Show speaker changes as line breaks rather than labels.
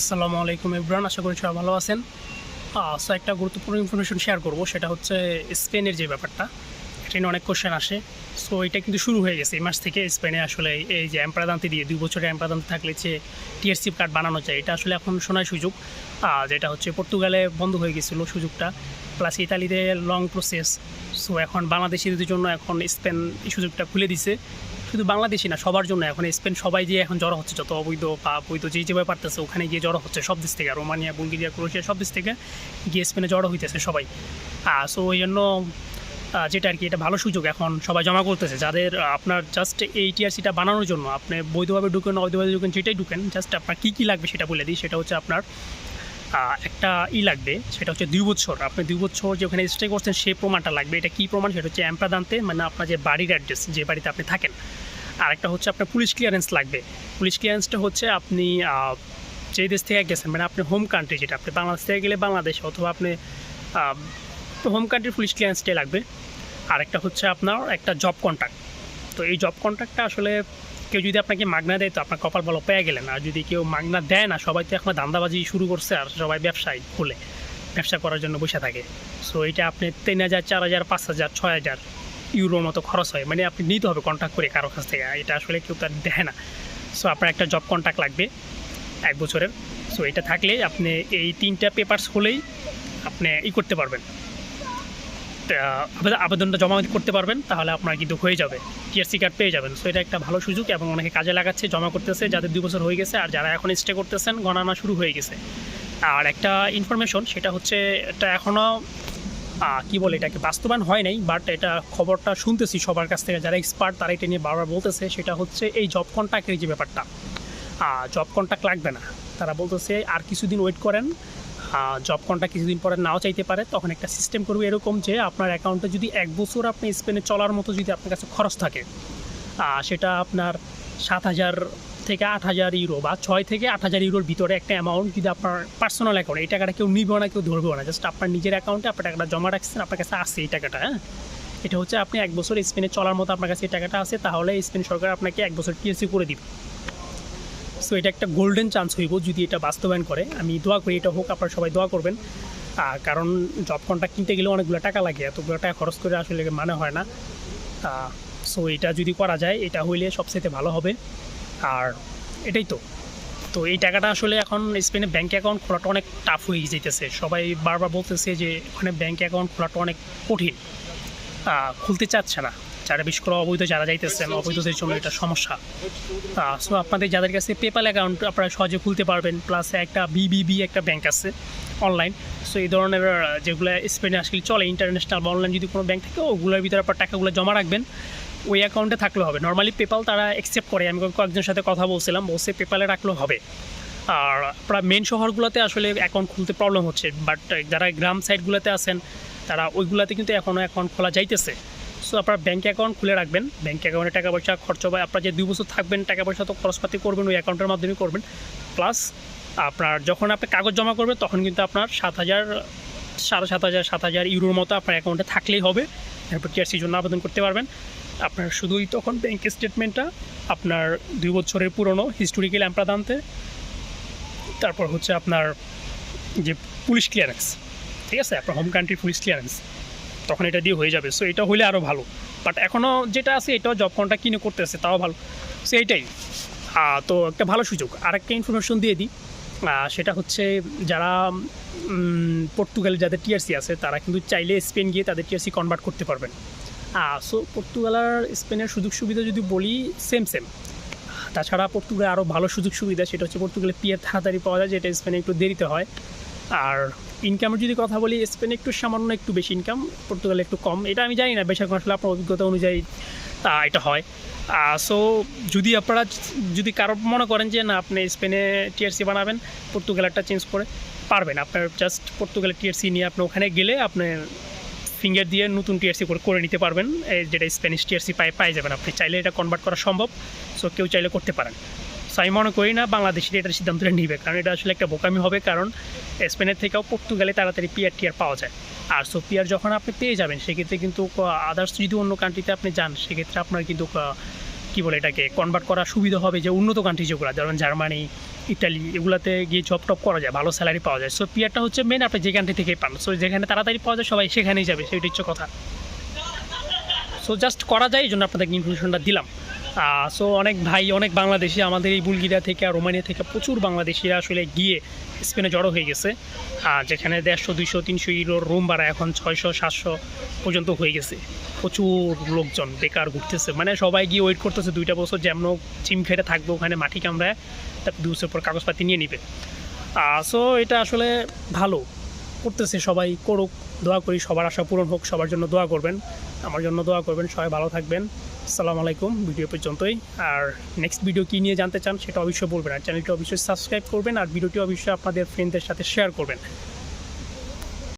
আসসালামু আলাইকুম ইব্রান আশা করি সবাই ভালো আছেন। সো একটা গুরুত্বপূর্ণ ইনফরমেশন শেয়ার করব, সেটা হচ্ছে স্পেনের যে ব্যাপারটা। এটা নিয়ে অনেক কোশ্চেন আসে। সো এটা কিন্তু শুরু হয়ে গেছে, এই মাস থেকে স্পেনে আসলে এই যে এমপ্রাদান্তি দিয়ে, দুই বছরের এমপ্রাদান্তি থাকলে যে টিআরসি কার্ড বানানো যায়, এটা আসলে এখন শোনার সুযোগ। যেটা হচ্ছে পর্তুগালে বন্ধ হয়ে গেছিল সুযোগটা প্লাস ইতালিতে লং প্রসেস সো এখন বাংলাদেশিদের জন্য এখন স্পেন এই সুযোগটা খুলে দিছে। শুধু বাংলাদেশি না, সবার জন্য। এখন স্পেন সবাই যে এখন জড়ো হচ্ছে, যত অবৈধ বা বৈধ যে যেভাবে পারতেছে, ওখানে গিয়ে জড়ো হচ্ছে সব দেশ থেকে। রোমানিয়া, বুলগেরিয়া, ক্রোয়েশিয়া সব দেশ থেকে গিয়ে স্পেনে জড়ো হইতেছে সবাই। সো ওই জন্য যেটা আর কি, এটা ভালো সুযোগ। এখন সবাই জমা করতেছে। যাদের আপনার জাস্ট এই টিআরসিটা বানানোর জন্য, আপনি বৈধভাবে ঢুকেন, অবৈধভাবে ঢুকেন, যেটাই ঢুকেন জাস্ট আপনার কী কী লাগবে সেটা বলে দিই। সেটা হচ্ছে আপনার একটা ই লাগবে, সেটা হচ্ছে দুই বছর আপনি দুই বছর যে ওখানে স্টে করছেন সেই প্রমাণটা লাগবে। এটা কী প্রমাণ? সেটা হচ্ছে অ্যাম্প্রাদান্তে মানে আপনার যে বাড়ির অ্যাড্রেস যে বাড়িতে আপনি থাকেন। আর একটা হচ্ছে আপনার পুলিশ ক্লিয়ারেন্স লাগবে। পুলিশ ক্লিয়ারেন্সটা হচ্ছে আপনি যে দেশ থেকে গেছেন মানে আপনি হোম কান্ট্রি যেটা, আপনি বাংলাদেশ থেকে গেলে বাংলাদেশ, অথবা আপনি হোম কান্ট্রির পুলিশ ক্লিয়ারেন্সটাই লাগবে। আর একটা হচ্ছে আপনার একটা জব কন্ট্রাক্ট তো এই জব কন্ট্রাক্টটা আসলে কেউ যদি আপনাকে মাগনা দেয় তো আপনার কপাল ভালো পেয়ে গেলেন। আর যদি কেউ মাগনা দেয় না, সবাই তো এখন দান্দাবাজি শুরু করছে আর সবাই ব্যবসায় খুলে ব্যবসা করার জন্য বসে থাকে। সো এটা আপনি তিন হাজার, চার হাজার, পাঁচ হাজার, ছয় হাজার ইউরোর মতো খরচ হয়। মানে আপনি নিতে হবে কন্ট্যাক্ট করে কারও কাছ থেকে। এটা আসলে কেউ তার দেয় না। সো আপনার একটা জব কন্ট্যাক্ট লাগবে এক বছরের। সো এটা থাকলে আপনি এই তিনটা পেপার্স হলেই আপনি ই করতে পারবেন। আবেদনটা জমা করতে পারবেন, তাহলে আপনার কিন্তু হয়ে যাবে। টিআরসি কার্ড পেয়ে যাবেন। সো এটা একটা ভালো সুযোগ এবং অনেকে কাজে লাগাচ্ছে, জমা করতেছে, যাদের দুই বছর হয়ে গেছে আর যারা এখন স্টে করতেছেন, গণনা শুরু হয়ে গেছে। আর একটা ইনফরমেশন সেটা হচ্ছে, এটা এখনও কি বলে এটাকে, বাস্তবায়ন হয় নাই বাট এটা খবরটা শুনতেছি সবার কাছ থেকে, যারা এক্সপার্ট তারা এটা নিয়ে বারবার বলতেছে, সেটা হচ্ছে এই জব কন্ট্যাক্টের যে ব্যাপারটা। জব কন্ট্যাক্ট লাগবে না। তারা বলতেছে, আর কিছুদিন ওয়েট করেন জব কন্ট্যাক্ট কিছুদিন পরে নাও চাইতে পারে, তখন একটা সিস্টেম করবে এরকম যে আপনার অ্যাকাউন্টে যদি এক বছর আপনি স্পেনে চলার মতো যদি আপনার কাছে খরচ থাকে সেটা আপনার সাত হাজার থেকে আট হাজার ইউরো বা ছয় থেকে আট হাজার ইউরোর ভিতরে একটা অ্যামাউন্ট যদি আপনার পার্সোনাল অ্যাকাউন্ট এই টাকাটা কেউ নিবে না, কেউ ধরবেও না জাস্ট আপনার নিজের অ্যাকাউন্টে আপনার টাকাটা জমা রাখছেন, আপনার কাছে আসছে এই টাকাটা হ্যাঁ? এটা হচ্ছে আপনি এক বছর স্পেনে চলার মতো আপনার কাছে এই টাকাটা আছে, তাহলে স্পেন সরকার আপনাকে এক বছর টিএসসি করে দিবে। সো এটা একটা গোল্ডেন চান্স হইব যদি এটা বাস্তবায়ন করে। আমি দোয়া করি এটা হোক, আপনারা সবাই দোয়া করবেন। কারণ জব কন্ট্রাক্ট কিনতে গেলে অনেকগুলো টাকা লাগে, এতগুলো টাকা খরচ করে আসলে মানে হয় না। সো এটা যদি করা যায়, এটা হইলে সবচেয়ে ভালো হবে। আর এটাই তো। তো এই টাকাটা আসলে এখন স্পেনে ব্যাঙ্ক অ্যাকাউন্ট খোলাটা অনেক টাফ হয়ে যেতেছে সবাই বারবার বলতেছে যে ওখানে ব্যাঙ্ক অ্যাকাউন্ট খোলাটা অনেক কঠিন। খুলতে চাচ্ছে না। যারা বিশেষ করে অবৈধ যারা যাইতেছেন অবৈধদের জন্য এটা সমস্যা। সো আপনাদের যাদের কাছে পেপাল অ্যাকাউন্ট আপনারা সহজে খুলতে পারবেন প্লাস একটা বিবিবি একটা ব্যাংক আছে অনলাইন সো এই ধরনের যেগুলো স্পেনে আসলে চলে ইন্টারন্যাশনাল বা অনলাইন যদি কোনো ব্যাংক থাকে, ওগুলোর ভিতরে আপনার টাকাগুলো জমা রাখবেন। ওই অ্যাকাউন্টে থাকলে হবে। নর্মালি পেপাল তারা অ্যাকসেপ্ট করে। আমি কয়েকজনের সাথে কথা বলছিলাম, বলছে পেপালে রাখলেও হবে। আর আপনার মেন শহরগুলোতে আসলে অ্যাকাউন্ট খুলতে প্রবলেম হচ্ছে। বাট যারা গ্রাম সাইডগুলোতে আছেন, তারা ওইগুলোতে কিন্তু এখনও অ্যাকাউন্ট খোলা যাইতেছে। সো আপনার ব্যাঙ্ক অ্যাকাউন্ট খুলে রাখবেন। ব্যাঙ্ক অ্যাকাউন্টে টাকা পয়সা খরচ হবে। আপনার যে দুই বছর থাকবেন, টাকা পয়সা তো খরচপাতি করবেন, ওই অ্যাকাউন্টের মাধ্যমে করবেন। প্লাস আপনার যখন আপনি কাগজ জমা করবেন, তখন কিন্তু আপনার সাত হাজার, সাড়ে সাত হাজার সাত হাজার ইউরোর মতো আপনার অ্যাকাউন্টে থাকলেই হবে। এরপর টিআরসির জন্য আবেদন করতে পারবেন। আপনার শুধুই তখন ব্যাঙ্ক স্টেটমেন্টটা আপনার দুই বছরের পুরনো হিস্টোরিক্যাল অ্যাম্প্রাদান্তে তারপর হচ্ছে আপনার যে পুলিশ ক্লিয়ারেন্স ঠিক আছে? আপনার হোম কান্ট্রি পুলিশ ক্লিয়ারেন্স তখন এটা দিয়ে হয়ে যাবে। সো এটা হলে আরও ভালো। বাট এখনও যেটা আছে, এটাও জব কন্ট্রাক্ট কিনে করতেছে, তাও ভালো। সো এইটাই। তো একটা ভালো সুযোগ। আরেকটা ইনফরমেশন দিয়ে দিই। সেটা হচ্ছে যারা পর্তুগালে যাদের টিআরসি আছে, তারা কিন্তু চাইলে স্পেন গিয়ে তাদের টিআরসি কনভার্ট করতে পারবেন। সো পর্তুগাল আর স্পেনের সুযোগ সুবিধা যদি বলি সেম সেম তাছাড়া পর্তুগালে আরও ভালো সুযোগ সুবিধা, সেটা হচ্ছে পর্তুগালে পিয়ার তাড়াতাড়ি পাওয়া যায়, যেটা স্পেনে একটু দেরিতে হয়। আর ইনকামের যদি কথা বলি স্পেনে একটু সামান্য একটু বেশি ইনকাম পর্তুগালে একটু কম। এটা আমি জানি না বেশিরভাগ আসলে আপনার অভিজ্ঞতা অনুযায়ী তা এটা হয়। সো যদি আপনারা যদি কারও মনে করেন যে না, আপনি স্পেনে টিআরসি বানাবেন পর্তুগালেরটা চেঞ্জ করে পারবেন। আপনার জাস্ট পর্তুগালের টিআরসি নিয়ে আপনি ওখানে গেলে আপনি ফিঙ্গার দিয়ে নতুন টিআরসি করে করে নিতে পারবেন। যেটা স্প্যানিশ টিআরসি পাই পাই যাবেন আপনি। চাইলে এটা কনভার্ট করা সম্ভব সো কেউ চাইলে করতে পারেন। আমি মনে করি না বাংলাদেশের এটার সিদ্ধান্তটা নিবে, কারণ এটা আসলে একটা বোকামি হবে, কারণ স্পেনের থেকেও পর্তুগালে তাড়াতাড়ি পিয়ার টিয়ার পাওয়া যায়। আর সো পিয়ার যখন আপনি পেয়ে যাবেন, সেক্ষেত্রে কিন্তু আদার্স যদি অন্য কান্ট্রিতে আপনি যান, সেক্ষেত্রে আপনার কিন্তু, কী বলে এটাকে কনভার্ট করা সুবিধা হবে যে উন্নত কান্ট্রি যেগুলো, যেমন জার্মানি ইটালি এগুলাতে গিয়ে জব টপ করা যায়, ভালো স্যালারি পাওয়া যায়। সো পিয়ারটা হচ্ছে মেন আপনি যে কান্ট্রি থেকেই পান। সো যেখানে তাড়াতাড়ি পাওয়া যায়, সবাই সেখানেই যাবে সেটা হচ্ছে কথা। সো জাস্ট করা যায়, এই জন্য আপনাদেরকে ইনফরমেশনটা দিলাম। সো অনেক ভাই, অনেক বাংলাদেশি আমাদের এই বুলগেরিয়া থেকে আর রোমানিয়া থেকে প্রচুর বাংলাদেশিরা আসলে গিয়ে স্পেনে জড়ো হয়ে গেছে। আর যেখানে দেড়শো, দুইশো, তিনশো ইউরোর রুম ভাড়া এখন ছয়শো, সাতশো পর্যন্ত হয়ে গেছে। প্রচুর লোকজন, বেকার ঘুরতেছে। মানে সবাই গিয়ে ওয়েট করতেছে দুইটা বছর যেমন চিম খেটে থাকবে, ওখানে মাটি কামড়ায় তারপর দু বছর পর কাগজপাতি নিয়ে নিবে। সো এটা আসলে ভালো। করতেছে সবাই, করুক, দোয়া করি, সবার আশা পূরণ হোক, সবার জন্য দোয়া করবেন। আমার জন্য দোয়া করবেন, সবাই ভালো থাকবেন। আসসালামু আলাইকুম, ভিডিও পর্যন্তই। আর নেক্সট ভিডিও কী নিয়ে জানতে চান সেটা অবশ্যই বলবেন। আর চ্যানেলটি অবশ্যই সাবস্ক্রাইব করবেন, আর ভিডিওটি অবশ্যই আপনাদের ফ্রেন্ডদের সাথে শেয়ার করবেন।